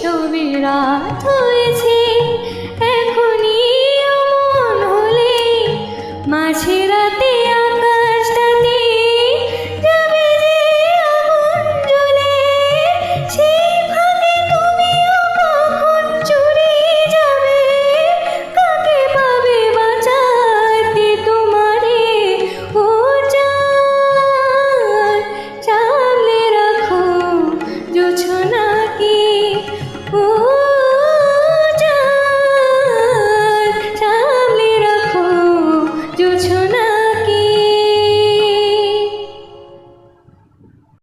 ছবি রাত হয়েছে এখনই